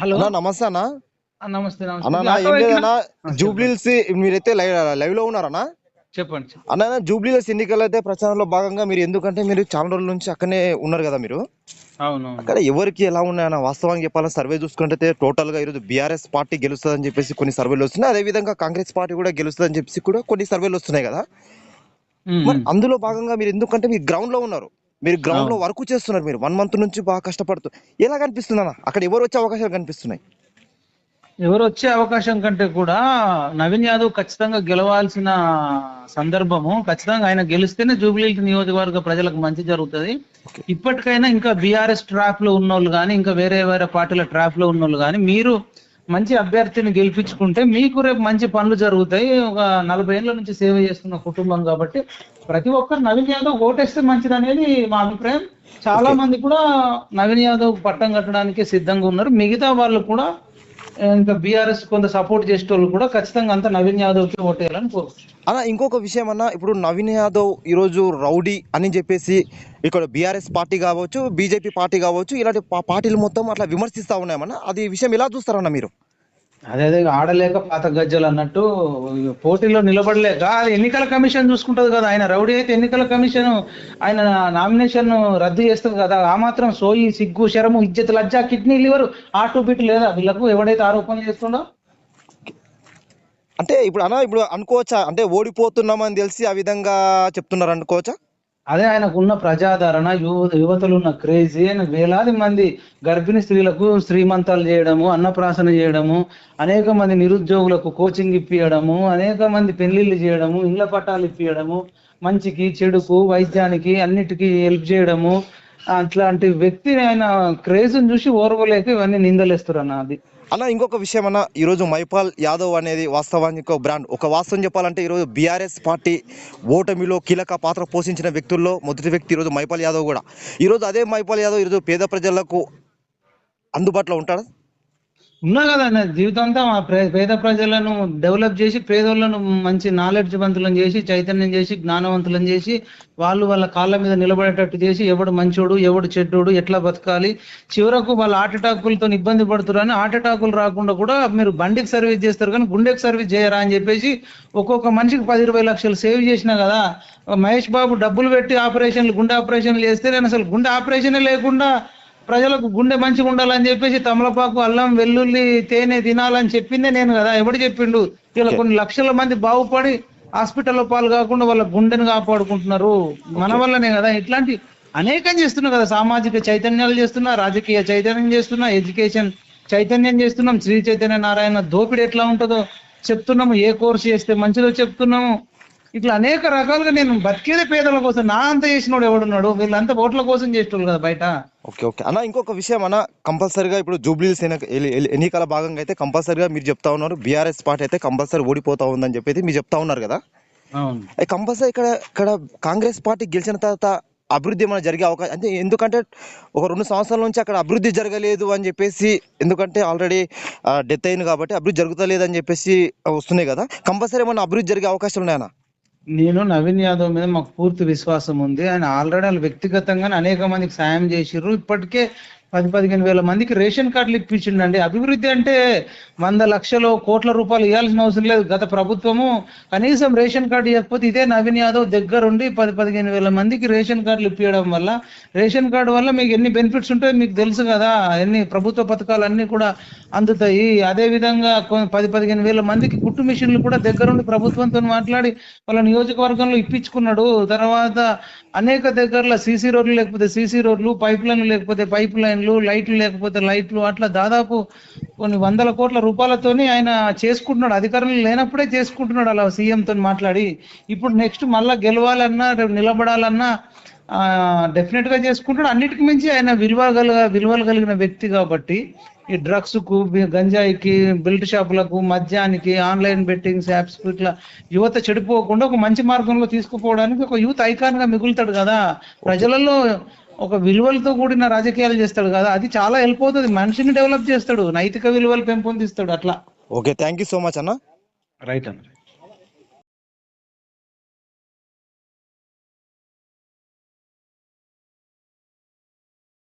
Hello. నమస్తే అన్న. నమస్తే నమస్తే. జూబ్లీల్స్ మీరైతే లైవ్లో ఉన్నారన్నా చెప్పండి. అన్న జూబ్లీల్స్ ఎన్నికలు అయితే ప్రచారంలో భాగంగా మీరు ఎందుకంటే మీరు చాలా రోజుల నుంచి అక్కడనే ఉన్నారు కదా మీరు? అవును అక్కడ ఎవరికి ఎలా ఉన్నాయన్న వాస్తవంగా చెప్పాలని సర్వే చూసుకుంటే టోటల్గా ఈరోజు బీఆర్ఎస్ పార్టీ గెలుస్తుందని చెప్పేసి కొన్ని సర్వేలు వస్తున్నాయి. అదే విధంగా కాంగ్రెస్ పార్టీ కూడా గెలుస్తుందని చెప్పేసి కూడా కొన్ని సర్వేలు వస్తున్నాయి కదా. అందులో భాగంగా మీరు ఎందుకంటే మీరు గ్రౌండ్లో ఉన్నారు. మీరు గ్రౌండ్లో వర్క్ చేస్తున్నారు మీరు. వన్ మంత్ నుంచి బాగా కష్టపడుతూ ఎలా కనిపిస్తుంది అన్న? అక్కడ ఎవరు వచ్చే అవకాశాలు కనిపిస్తున్నాయి? ఎవరు వచ్చే అవకాశం కంటే కూడా నవీన్ యాదవ్ ఖచ్చితంగా గెలవాల్సిన సందర్భము ఖచ్చితంగా ఆయన గెలిస్తేనే జూబ్లీ నియోజకవర్గ ప్రజలకు మంచి జరుగుతుంది. ఇప్పటికైనా ఇంకా బీఆర్ఎస్ ట్రాప్లో ఉన్నోళ్ళు కానీ ఇంకా వేరే వేరే పార్టీల ట్రాప్లో ఉన్నోళ్ళు కానీ మీరు మంచి అభ్యర్థిని గెలిపించుకుంటే మీకు రేపు మంచి పనులు జరుగుతాయి. ఒక నలభై ఏళ్ళ నుంచి సేవ చేస్తున్న కుటుంబం కాబట్టి ప్రతి ఒక్కరు నవీన్ యాదవ్ ఓటేస్తే మంచిది అనేది మా అభిప్రాయం. చాలా మంది కూడా నవీన్ యాదవ్ పట్టం కట్టడానికి సిద్ధంగా ఉన్నారు. మిగతా వాళ్ళు కూడా ఇంకా బీఆర్ఎస్ కొంత సపోర్ట్ చేసేటోళ్ళు కూడా ఖచ్చితంగా అంతా నవీన్ యాదవ్కి ఓటేయాలని కోరుకుంటున్నాను అన్న ఇంకొక విషయం అన్న ఇప్పుడు నవీన్ యాదవ్ ఈరోజు రౌడీ అని చెప్పేసి ఇక్కడ బీఆర్ఎస్ పార్టీ కావచ్చు బీజేపీ పార్టీ కావచ్చు ఇలాంటి పార్టీలు మొత్తం అట్లా విమర్శిస్తా ఉన్నాయన్న అది ఈ విషయం ఎలా చూస్తారన్న మీరు? అదే అదే ఆడలేక పాత గజ్జలు అన్నట్టు పోటీలో నిలబడలేక ఎన్నికల కమిషన్ చూసుకుంటది కదా. ఆయన రౌడీ అయితే ఎన్నికల కమిషన్ ఆయన నామినేషన్ రద్దు చేస్తుంది కదా. ఆ మాత్రం సోయి సిగ్గు శరము ఇజ్జత్ లజ్జా కిడ్నీ లివర్ ఆ బిట్ లేదా? వీళ్ళకు ఎవడైతే ఆరోపణలు చేస్తుండో? అంటే ఇప్పుడు అన్న ఇప్పుడు అనుకోవచ్చా? అంటే ఓడిపోతున్నామని తెలిసి ఆ విధంగా చెప్తున్నారు అనుకోవచ్చా? అదే ఆయనకున్న ప్రజాదరణ యువ యువతలు ఉన్న క్రేజీ ఆయన వేలాది మంది గర్భిణీ స్త్రీలకు శ్రీమంతాలు చేయడము అన్నప్రాసన చేయడము అనేక మంది నిరుద్యోగులకు కోచింగ్ ఇప్పియడము అనేక మంది పెళ్ళిళ్ళు చేయడము ఇళ్ళ పట్టాలు ఇప్పియడము మంచికి చెడుకు వైద్యానికి అన్నిటికీ హెల్ప్ చేయడము అట్లాంటి వ్యక్తి ఆయన క్రేజ్ చూసి ఓర్వలేక ఇవన్నీ నిందలేస్తారు అన్న అది. అన్న ఇంకొక విషయం అన్న ఈరోజు మైపాల్ యాదవ్ అనేది వాస్తవానికి ఒక బ్రాండ్. ఒక వాస్తవం చెప్పాలంటే ఈరోజు బీఆర్ఎస్ పార్టీ ఓటమిలో కీలక పాత్ర పోషించిన వ్యక్తుల్లో మొదటి వ్యక్తి ఈరోజు మైపాల్ యాదవ్ కూడా. ఈరోజు అదే మైపాల్ యాదవ్ ఈరోజు పేద ప్రజలకు అందుబాటులో ఉంటాడా? ఉన్నా కదా నా జీవితం మా పేద ప్రజలను డెవలప్ చేసి పేదోళ్ళను మంచి నాలెడ్జ్ వంతులను చేసి చైతన్యం చేసి జ్ఞానవంతులను చేసి వాళ్ళు వాళ్ళ కాళ్ళ మీద నిలబడేటట్టు చేసి ఎవడు మంచోడు ఎవడు చెడ్డోడు ఎట్లా బతకాలి చివరకు వాళ్ళ హార్ట్ అటాకులతో ఇబ్బంది పడుతున్నారు అని హార్ట్ అటాకులు రాకుండా కూడా మీరు బండికి సర్వీస్ చేస్తారు కానీ గుండెకి సర్వీస్ చేయరా అని చెప్పేసి ఒక్కొక్క మనిషికి పది ఇరవై లక్షలు సేవ్ చేసినా కదా మహేష్ బాబు డబ్బులు పెట్టి ఆపరేషన్లు గుండె ఆపరేషన్లు చేస్తే నేను అసలు గుండె ఆపరేషనే లేకుండా ప్రజలకు గుండె మంచిగా ఉండాలని చెప్పేసి తమలపాకు అల్లం వెల్లుల్లి తేనె తినాలని చెప్పిందే నేను కదా. ఎవడు చెప్పిండు? ఇలా కొన్ని లక్షల మంది బాగుపడి హాస్పిటల్లో పాలు కాకుండా వాళ్ళ గుండెను కాపాడుకుంటున్నారు. మన వల్లనే కదా. ఇట్లాంటి అనేకం చేస్తున్నాం కదా. సామాజిక చైతన్యాలు చేస్తున్నా రాజకీయ చైతన్యం చేస్తున్నా ఎడ్యుకేషన్ చైతన్యం చేస్తున్నాం. శ్రీ చైతన్య నారాయణ దోపిడి ఎట్లా ఉంటుందో చెప్తున్నాము. ఏ కోర్సు చేస్తే మంచిదో చెప్తున్నాము. ఇట్లా అనేక రకాలుగా నేను బతికేదే పేదల కోసం నా అంత చేసినోడు ఎవడున్నాడు? వీళ్ళంతా ఓట్ల కోసం చేసేటోళ్ళు కదా బయట. Okay okay. అన్న ఇంకొక విషయం అన్న కంపల్సరీగా ఇప్పుడు జూబ్లీస్ ఎన్నికల భాగంగా అయితే కంపల్సరీగా మీరు చెప్తా ఉన్నారు. బీఆర్ఎస్ పార్టీ అయితే కంపల్సరీ ఓడిపోతా ఉందని చెప్పి మీరు చెప్తా ఉన్నారు కదా? కంపల్సరీ ఇక్కడ ఇక్కడ కాంగ్రెస్ పార్టీ గెలిచిన తర్వాత అభివృద్ధి ఏమైనా జరిగే అవకాశం అంటే ఎందుకంటే ఒక రెండు సంవత్సరాల నుంచి అక్కడ అభివృద్ధి జరగలేదు అని చెప్పేసి ఎందుకంటే ఆల్రెడీ డెత్ అయింది కాబట్టి అభివృద్ధి జరుగుతలేదు అని చెప్పేసి వస్తున్నాయి కదా? కంపల్సరీ ఏమైనా అభివృద్ధి జరిగే అవకాశం ఉన్నాయన్నా నేను నవీన్ యాదవ్ మీద మాకు పూర్తి విశ్వాసం ఉంది. ఆయన ఆల్రెడీ వాళ్ళు వ్యక్తిగతంగా అనేక మందికి సాయం చేసిర్రు. ఇప్పటికే పది పదిహేను వేల మందికి రేషన్ కార్డులు ఇప్పించిండండి. అభివృద్ధి అంటే వంద లక్షలు కోట్ల రూపాయలు ఇవ్వాల్సిన అవసరం లేదు గత ప్రభుత్వము. కనీసం రేషన్ కార్డు ఇవ్వకపోతే ఇదే నవీన్ యాదవ్ దగ్గరుండి పది పదిహేను వేల మందికి రేషన్ కార్డులు ఇప్పించడం వల్ల రేషన్ కార్డు వల్ల మీకు ఎన్ని బెనిఫిట్స్ ఉంటాయో మీకు తెలుసు కదా. ఎన్ని ప్రభుత్వ పథకాలు అన్ని కూడా అందుతాయి. అదే విధంగా కొ- పది పదిహేను వేల మందికి కుట్టు మిషన్లు కూడా దగ్గరుండి ప్రభుత్వంతో మాట్లాడి వాళ్ళ నియోజకవర్గంలో ఇప్పించుకున్నాడు. తర్వాత అనేక దగ్గరలో సీసీ రోడ్లు లేకపోతే సీసీ రోడ్లు పైప్ లైన్లు లేకపోతే పైప్ లైన్లు లైట్లు లేకపోతే లైట్లు అట్లా దాదాపు కొన్ని వందల కోట్ల రూపాయలతోని ఆయన చేసుకుంటున్నాడు. అధికారంలో లేనప్పుడే చేసుకుంటున్నాడు అలా సీఎంతో మాట్లాడి. ఇప్పుడు నెక్స్ట్ మళ్ళా గెలవాలన్నా రేపు నిలబడాలన్నా డెఫినెట్గా చేసుకుంటాడు అన్నిటికి మించి ఆయన విలువ గల విలువలు కలిగిన వ్యక్తి కాబట్టి ఈ డ్రగ్స్కు బి- గంజాయికి బెల్ట్ షాపులకు మద్యానికి ఆన్లైన్ బెట్టింగ్స్ యాప్స్ ఇట్లా యువత చెడిపోకుండా ఒక మంచి మార్గంలో తీసుకుపోవడానికి ఒక యూత్ ఐకాన్గా మిగులుతాడు కదా. ప్రజలలో ఒక విలువలతో కూడిన రాజకీయాలు చేస్తాడు కదా. అది చాలా హెల్ప్ అవుతుంది. మనిషిని డెవలప్ చేస్తాడు. నైతిక విలువలు పెంపొందిస్తాడు అట్లా. Okay thank you so much అన్న. రైట్ అన్న.